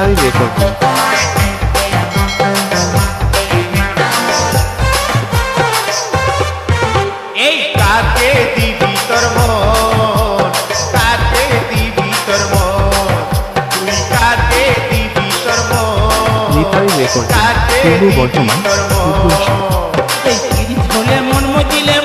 Recording এই কাকে দিবি তোর মন? কাকে দিবি তোর মন? তুই কাকে দিবি তোর মন? মিতালি রেকর্ডিং। কাকে পূর্ব দিবি বর্ধমান তোর উত্তর মন এই হলে মন মজিলে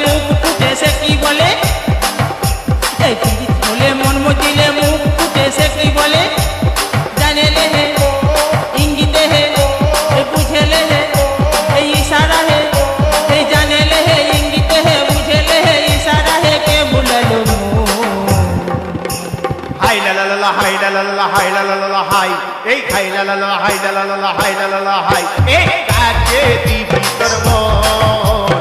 হাই লা লা লা লা হাই লা লা লা লা হাই লা লা লা লা হাই এই হাই লা লা লা লা হাই লা লা লা লা হাই লা লা লা হাই এই কাকে দিবি তোর মন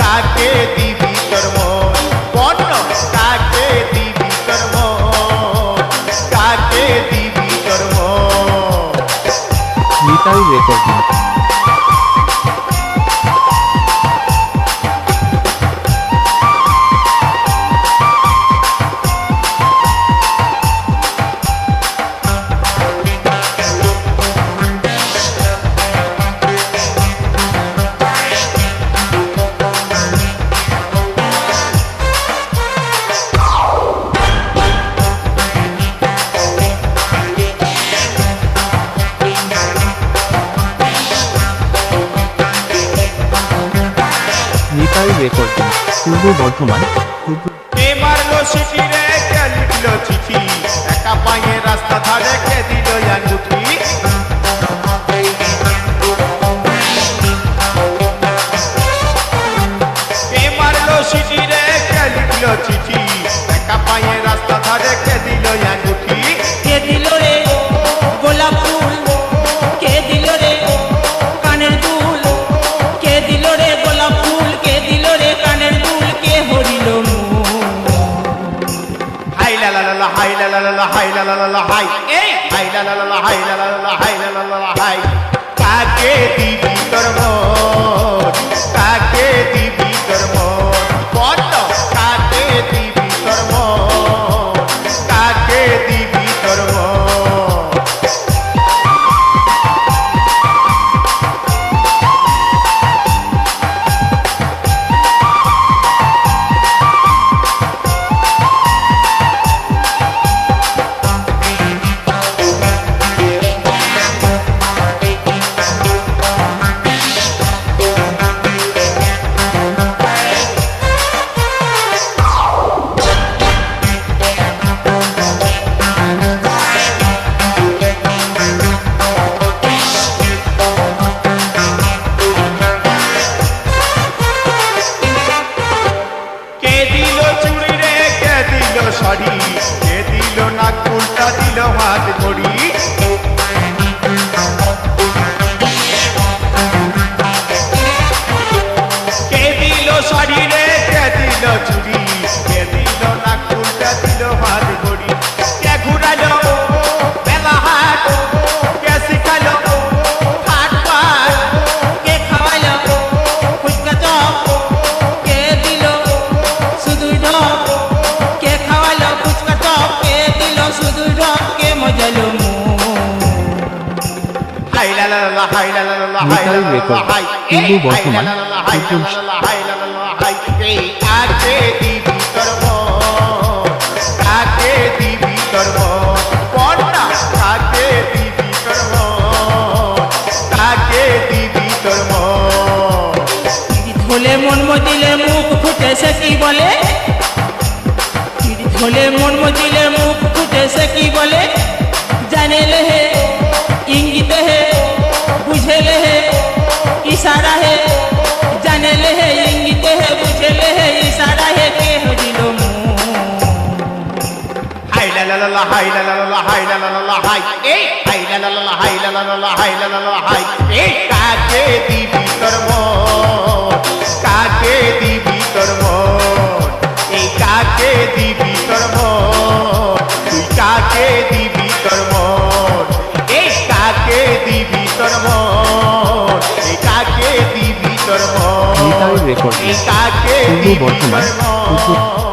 কাকে দিবি তোর মন বন্ন কাকে দিবি তোর মন কাকে দিবি তোর মন মিতালি রেকর্ডিং রেকর্ডিং পূর্ব বর্ধমান কে মারলো সিটি রে কে লিখলো চিঠি। একা পায়ে রাস্তা ধারে কে দিল আঙ্গুঠি কে মারলো সিটি রে কে লিখলো চিঠি। হাই লা লা লা লা হাই লা লা লা লা হাই লা লা লা লা হাই এই হাই লা লা লা লা হাই লা লা লা লা হাই লা লা লা লা হাই কাকে দিবি তোর মন কাকে শাড়ি কে দিল নাকুলটা দিল হাত ঘড়ি কে দিল শাড়ি রে কে দিল চুড়ি তোর মন মজিলে মুখ ফুটে, সে কি বলে? হলে মন মজিলে মুখ ফুটে কি বলে? হে হাই লা লা লা লা হাই লা লা লা লা হাই লা লা লা লা হাই এই হাই লা লা লা লা হাই লা লা লা লা হাই লা লা লা হাই এই কাকে দিবি তোর মন? কাকে দিবি তোর মন? এই কাকে দিবি তোর মন? তুই কাকে দিবি তোর মন? এই কাকে দিবি তোর মন? এই কাকে দিবি তোর মন? এই কাকে দিবি তোর মন